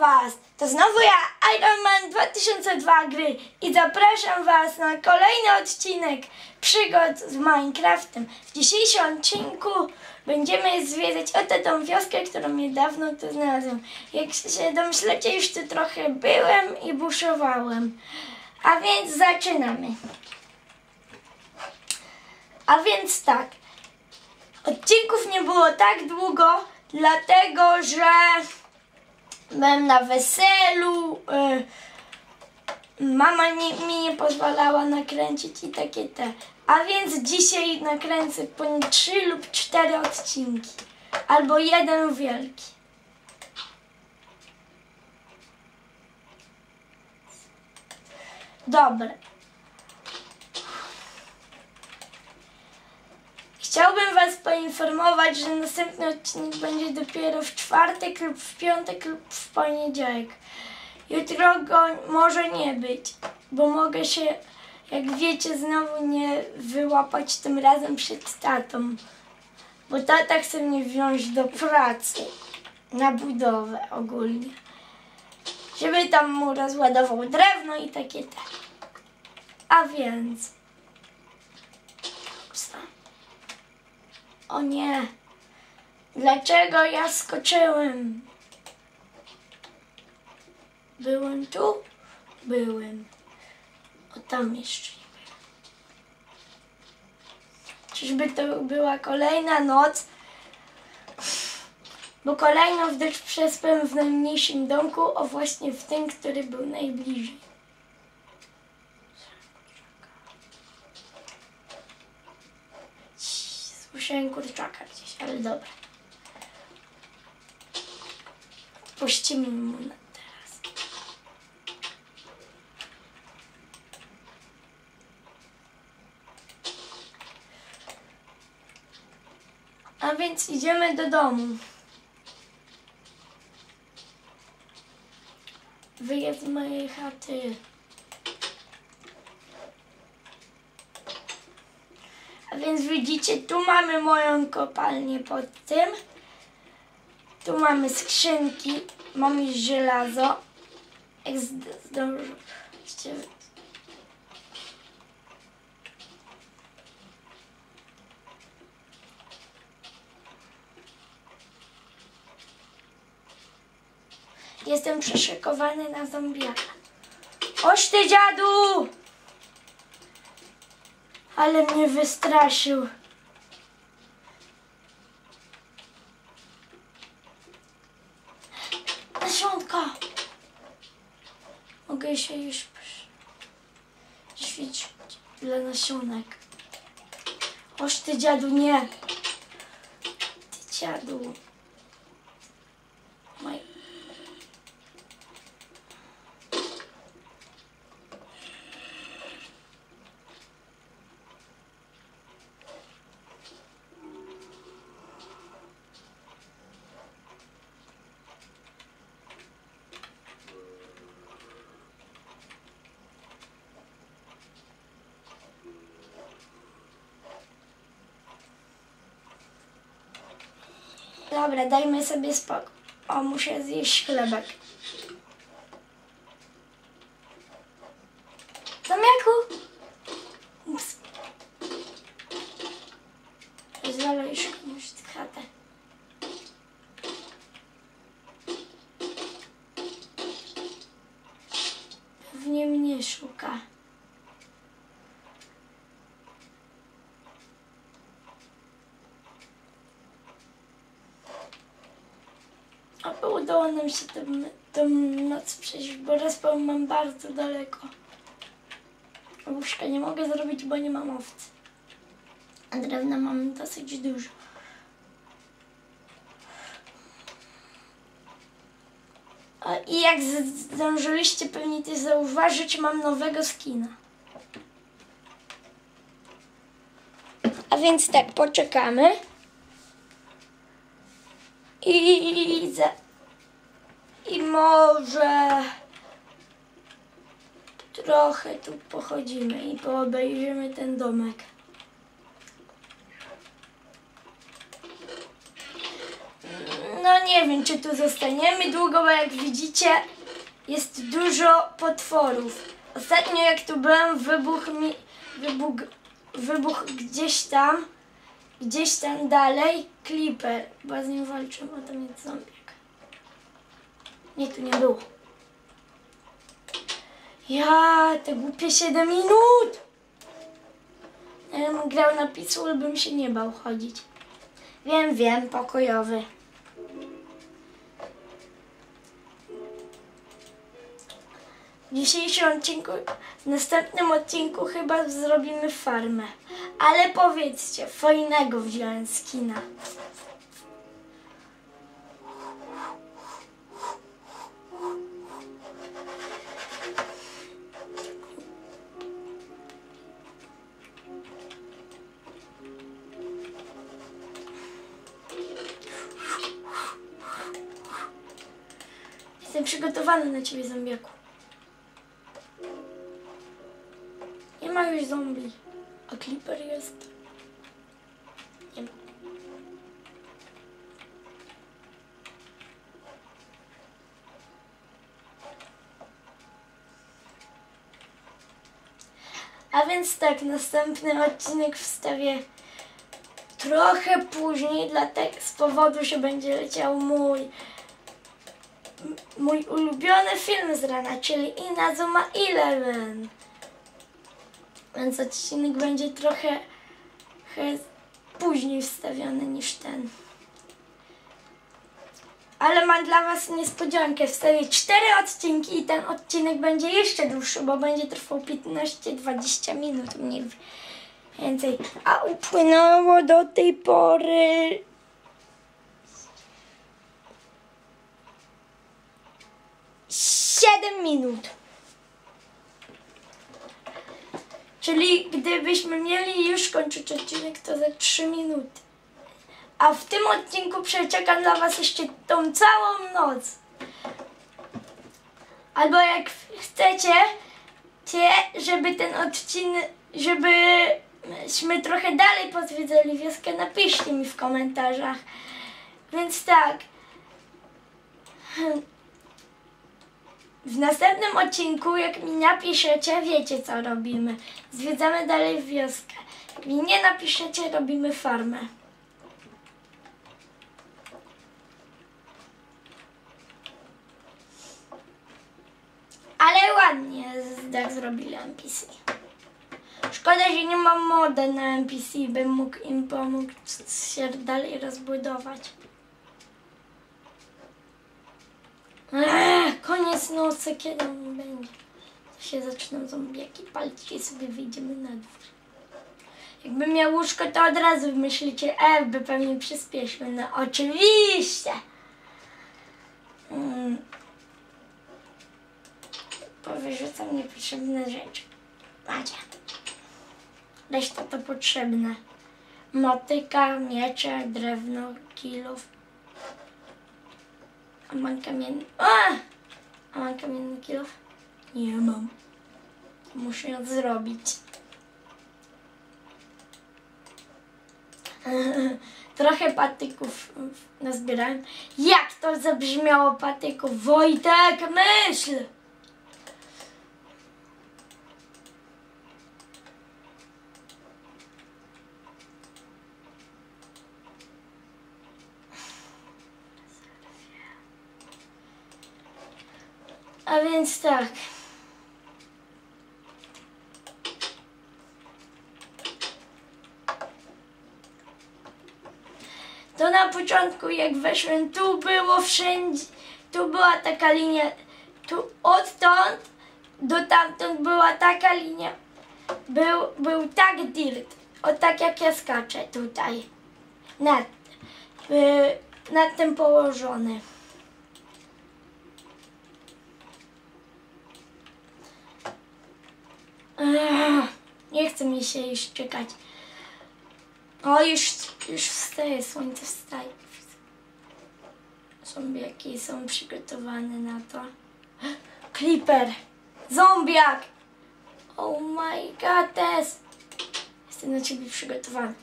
Was! To znowu ja, Iron Man 2002 gry i zapraszam Was na kolejny odcinek przygód z Minecraftem. W dzisiejszym odcinku będziemy zwiedzać oto tą wioskę, którą niedawno tu znalazłem. Jak się domyślacie, już tu trochę byłem i buszowałem. A więc zaczynamy. A więc tak. Odcinków nie było tak długo, dlatego że byłem na weselu. y, Mama mi nie pozwalała nakręcić i takie te. A więc dzisiaj nakręcę po trzy lub cztery odcinki. Albo jeden wielki. Dobra. Chciałbym Was poinformować, że następny odcinek będzie dopiero w czwartek lub w piątek lub w poniedziałek. Jutro go może nie być, bo mogę się, jak wiecie, znowu nie wyłapać tym razem przed tatą. Bo tata chce mnie wziąć do pracy na budowę ogólnie. Żeby tam mu rozładował drewno i takie te. A więc... O nie. Dlaczego ja skoczyłem? Byłem tu? Byłem. O tam jeszcze nie byłem. Czyżby to była kolejna noc? Bo kolejną w deszcz przespałem w najmniejszym domku, o właśnie w tym, który był najbliżej. Słyszałem kurczaka gdzieś, ale dobra. Puścimy mu teraz. A więc idziemy do domu. Wyjazd z mojej chaty. Więc widzicie, tu mamy moją kopalnię pod tym. Tu mamy skrzynki, mamy żelazo. Jak. Jestem przeszykowany na zombiaka. Oś ty dziadu! Ale mnie wystraszył. Nasionka! Mogę się już ćwiczyć dla nasionek. Oż ty dziadu, nie! Ty dziadu. Moj... Dobra, dajmy sobie spokój. O, muszę zjeść chlebek. Udało nam się tę, tę noc przejść, bo respawn mam bardzo daleko. Łóżka nie mogę zrobić, bo nie mam owcy. A drewna mam dosyć dużo. I jak zdążyliście pewnie też zauważyć, mam nowego skina. A więc tak, poczekamy. I za... może trochę tu pochodzimy i poobejrzymy ten domek. No nie wiem, czy tu zostaniemy długo, bo jak widzicie, jest dużo potworów. Ostatnio jak tu byłem, wybuch mi, wybuch, wybuch gdzieś tam, gdzieś tam dalej, Clipper, bo z nim walczyłem, a tam jest zombiak. Nie, tu nie było. Ja, te głupie 7 minut! Ja bym grał na pisu, bym się nie bał chodzić. Wiem, wiem, pokojowy. W dzisiejszym odcinku, w następnym odcinku chyba zrobimy farmę. Ale powiedzcie, fajnego wziąłem skina. Jestem przygotowany na ciebie, zombiaku. Nie ma już zombie. A Clipper jest. Nie ma. A więc tak, następny odcinek wstawię trochę później, dlatego z powodu, że będzie leciał mój mój ulubiony film z rana, czyli Inazuma Eleven. Więc odcinek będzie trochę, trochę później wstawiony niż ten. Ale mam dla Was niespodziankę. Wstawię cztery odcinki i ten odcinek będzie jeszcze dłuższy, bo będzie trwał 15-20 minut mniej więcej. A upłynęło do tej pory 7 minut. Czyli gdybyśmy mieli już kończyć odcinek, to za 3 minuty. A w tym odcinku przeczekam dla Was jeszcze tą całą noc. Albo jak chcecie, cie, żeby ten odcinek, żebyśmy trochę dalej pozwiedzali wioskę, napiszcie mi w komentarzach. Więc tak. W następnym odcinku, jak mi napiszecie, wiecie co robimy. Zwiedzamy dalej wioskę. Jak mi nie napiszecie, robimy farmę. Ale ładnie tak zrobili NPC. Szkoda, że nie mam moda na NPC, bym mógł im pomóc się dalej rozbudować. Ech, koniec nocy, kiedy on będzie? To się zaczną zombiaki palić i sobie wyjdziemy na dwór. Jakbym miał łóżko, to od razu myślicie, e, by pewnie przyspieszył. No oczywiście! Mm. Powyrzucam niepotrzebne rzeczy. Macie. Reszta to potrzebne. Motyka, miecze, drewno, kilów. A mam kamienny... A! Mam kamienny? Nie mam. Muszę ją zrobić. Trochę patyków nazbierałem. Jak to zabrzmiało patyków? Wojtek, myśl! Więc tak. To na początku jak weszłem, tu było wszędzie, tu była taka linia, tu odtąd do tamtąd była taka linia. Był, był tak dirt, o tak jak ja skaczę tutaj. Nad, y, nad tym położony. Nie chce mi się już czekać. O, już, już wstaje, słońce wstaje. Zombiaki są przygotowane na to. Creeper! Zombiak! Oh my god, Tess! Jestem na ciebie przygotowany.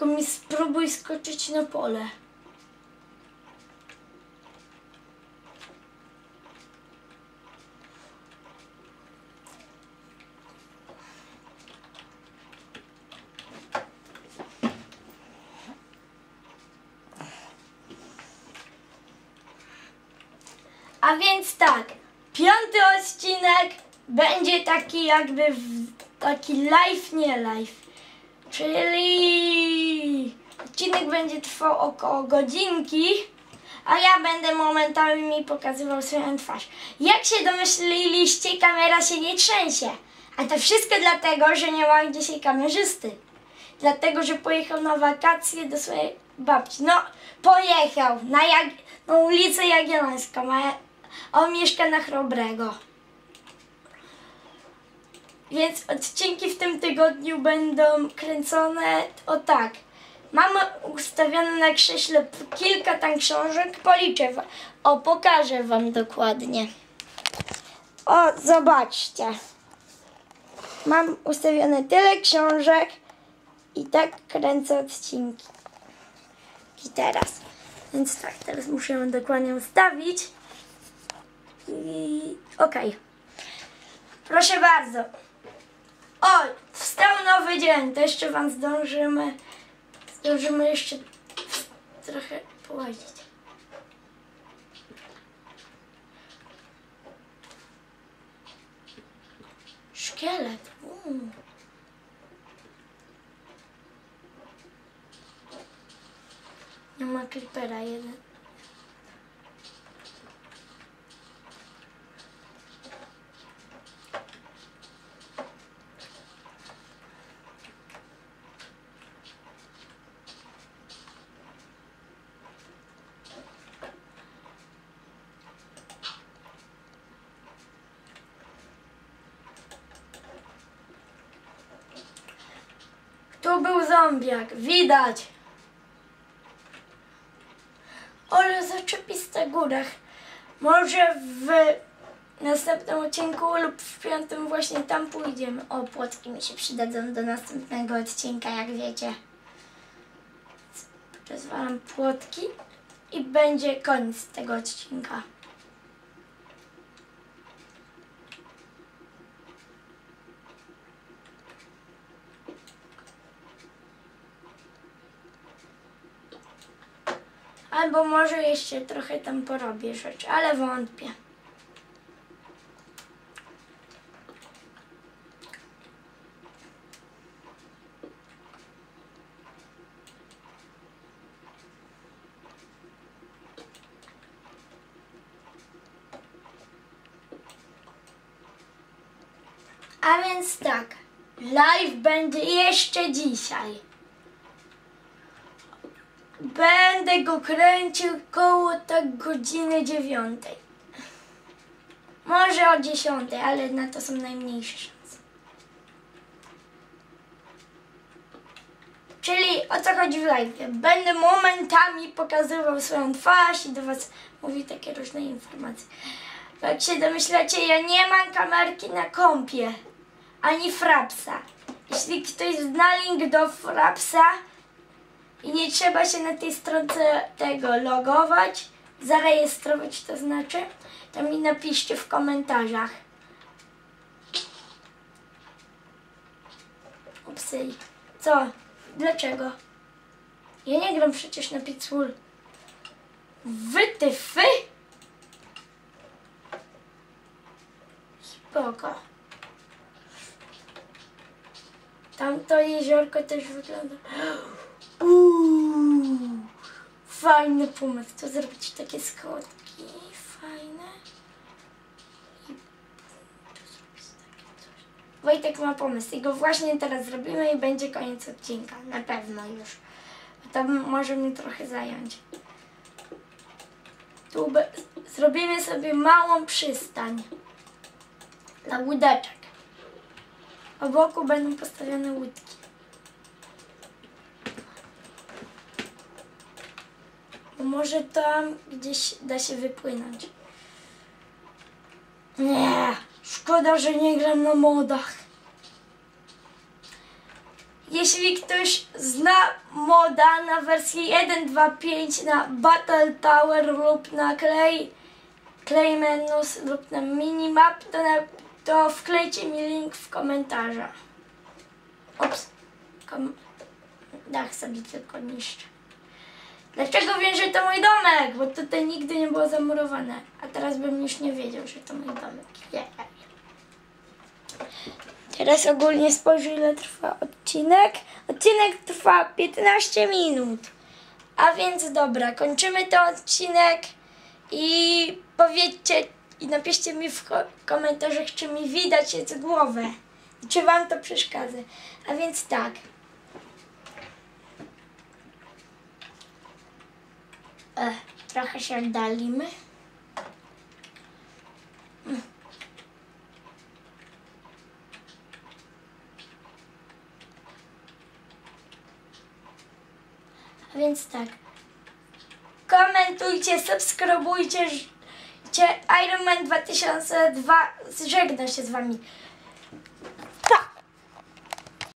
Tylko mi spróbuj skoczyć na pole. A więc tak, piąty odcinek będzie taki jakby w, taki live, nie live. Czyli odcinek będzie trwał około godzinki, a ja będę momentami pokazywał swoją twarz. Jak się domyśliliście, kamera się nie trzęsie. A to wszystko dlatego, że nie ma dzisiaj kamerzysty. Dlatego, że pojechał na wakacje do swojej babci. No, pojechał na, Jag na ulicę Jagiellońską, a on mieszka na Chrobrego. Więc odcinki w tym tygodniu będą kręcone o tak. Mamy ustawione na krześle kilka tam książek. Policzę wam. O, pokażę wam dokładnie. O, zobaczcie. Mam ustawione tyle książek i tak kręcę odcinki. I teraz. Więc tak, teraz muszę ją dokładnie ustawić. I okej. Proszę bardzo. Oj, wstał nowy dzień. To jeszcze wam zdążymy. Zdążymy jeszcze trochę połazić. Szkielet. Uuu. Nie ma creepera jeden. Tu był zombiak, widać. Ale zaczepiste górach. Może w następnym odcinku lub w piątym właśnie tam pójdziemy. O, płotki mi się przydadzą do następnego odcinka, jak wiecie. Rozwalam płotki i będzie koniec tego odcinka. Albo może jeszcze trochę tam porobię rzeczy, ale wątpię. A więc tak, live będzie jeszcze dzisiaj. Będę go kręcił koło tak godziny dziewiątej. Może o dziesiątej, ale na to są najmniejsze szanse. Czyli o co chodzi w live? Będę momentami pokazywał swoją twarz i do Was mówił takie różne informacje. Jak się domyślacie, ja nie mam kamerki na kompie, ani frapsa. Jeśli ktoś zna link do frapsa, i nie trzeba się na tej stronce tego logować, zarejestrować to znaczy, to mi napiszcie w komentarzach. Upsy. Co? Dlaczego? Ja nie gram przecież na Pixul. Wy ty fy? Spoko. Tamto jeziorko też wygląda. Fajny pomysł. To zrobić takie schodki fajne. I zrobić takie coś. Wojtek ma pomysł i go właśnie teraz zrobimy i będzie koniec odcinka. Na pewno już. To może mi trochę zająć. Tu zrobimy sobie małą przystań dla łódeczek. Obok będą postawione łódki. Może tam gdzieś da się wypłynąć. Nie, szkoda, że nie gram na modach. jeśli ktoś zna moda na wersję 1.2.5 na Battle Tower lub na Clay, Clay Menus lub na Minimap, to, na, to wklejcie mi link w komentarzach. Ops. Kom- dach sobie tylko niszczę. Dlaczego wiem, że to mój domek? Bo tutaj nigdy nie było zamurowane. A teraz bym już nie wiedział, że to mój domek. Jej. Teraz ogólnie spojrzę, ile trwa odcinek. Odcinek trwa 15 minut. A więc dobra, kończymy ten odcinek i powiedzcie i napiszcie mi w ko- komentarzach, czy mi widać jest głowę. Czy wam to przeszkadza. A więc tak. Ech, trochę się oddalimy. A więc tak. Komentujcie, subskrybujcie. Iron Man 2002 żegna się z wami.